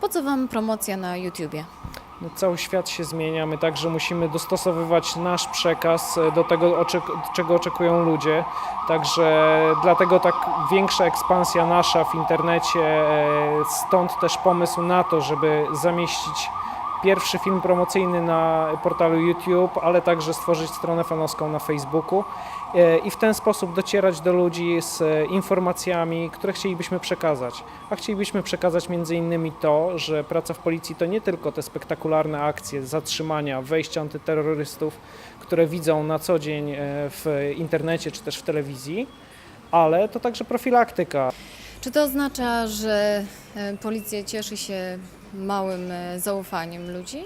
Po co Wam promocja na YouTubie? No, cały świat się zmienia, my także musimy dostosowywać nasz przekaz e, do tego, czego oczekują ludzie. Także dlatego tak większa ekspansja nasza w internecie, e, stąd też pomysł na to, żeby zamieścić pierwszy film promocyjny na portalu YouTube, ale także stworzyć stronę fanowską na Facebooku e, i w ten sposób docierać do ludzi z e, informacjami, które chcielibyśmy przekazać. A chcielibyśmy przekazać między innymi to, że praca w policji to nie tylko te spektakularne akcje, zatrzymania, wejścia antyterrorystów, które widzą na co dzień e, w internecie czy też w telewizji, ale to także profilaktyka. Czy to oznacza, że e, policja cieszy się małym e, zaufaniem ludzi?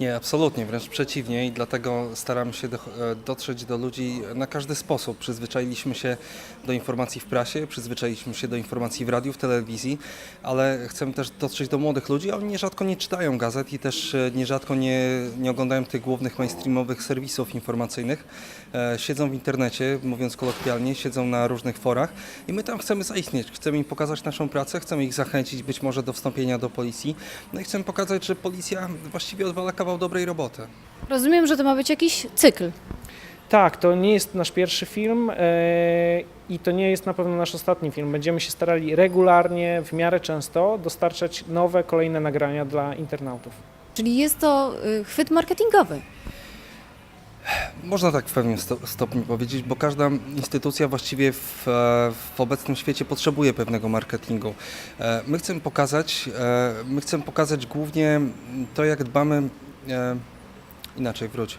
Nie, absolutnie, wręcz przeciwnie i dlatego staramy się do, e, dotrzeć do ludzi na każdy sposób. Przyzwyczailiśmy się do informacji w prasie, przyzwyczailiśmy się do informacji w radiu, w telewizji, ale chcemy też dotrzeć do młodych ludzi, oni nierzadko nie czytają gazet i też e, nierzadko nie, nie oglądają tych głównych mainstreamowych serwisów informacyjnych. E, Siedzą w internecie, mówiąc kolokwialnie, siedzą na różnych forach i my tam chcemy zaistnieć, chcemy im pokazać naszą pracę, chcemy ich zachęcić być może do wstąpienia do policji, no i chcemy pokazać, że policja właściwie odwala kawał dobrej roboty. Rozumiem, że to ma być jakiś cykl. Tak, to nie jest nasz pierwszy film e, i to nie jest na pewno nasz ostatni film. Będziemy się starali regularnie, w miarę często dostarczać nowe, kolejne nagrania dla internautów. Czyli jest to y, chwyt marketingowy. Można tak w pewnym sto- stopniu powiedzieć, bo każda instytucja właściwie w, e, w obecnym świecie potrzebuje pewnego marketingu. E, My chcemy pokazać, e, my chcemy pokazać głównie to, jak dbamy, inaczej wróć.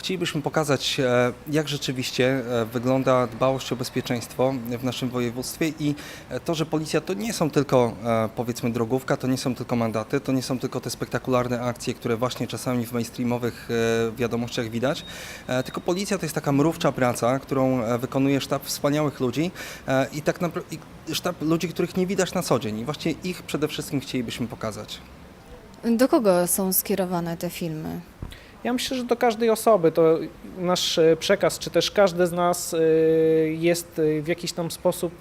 Chcielibyśmy pokazać, e, jak rzeczywiście e, wygląda dbałość o bezpieczeństwo w naszym województwie i e, to, że policja to nie są tylko e, powiedzmy drogówka, to nie są tylko mandaty, to nie są tylko te spektakularne akcje, które właśnie czasami w mainstreamowych e, wiadomościach widać, e, tylko policja to jest taka mrówcza praca, którą e, wykonuje sztab wspaniałych ludzi e, i tak naprawdę sztab ludzi, których nie widać na co dzień i właśnie ich przede wszystkim chcielibyśmy pokazać. Do kogo są skierowane te filmy? Ja myślę, że do każdej osoby to nasz e, przekaz, czy też każdy z nas e, jest e, w jakiś tam sposób,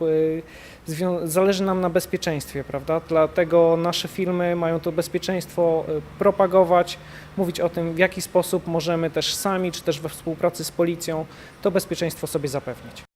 zależy nam na bezpieczeństwie, prawda? Dlatego nasze filmy mają to bezpieczeństwo propagować, mówić o tym, w jaki sposób możemy też sami, czy też we współpracy z policją to bezpieczeństwo sobie zapewnić.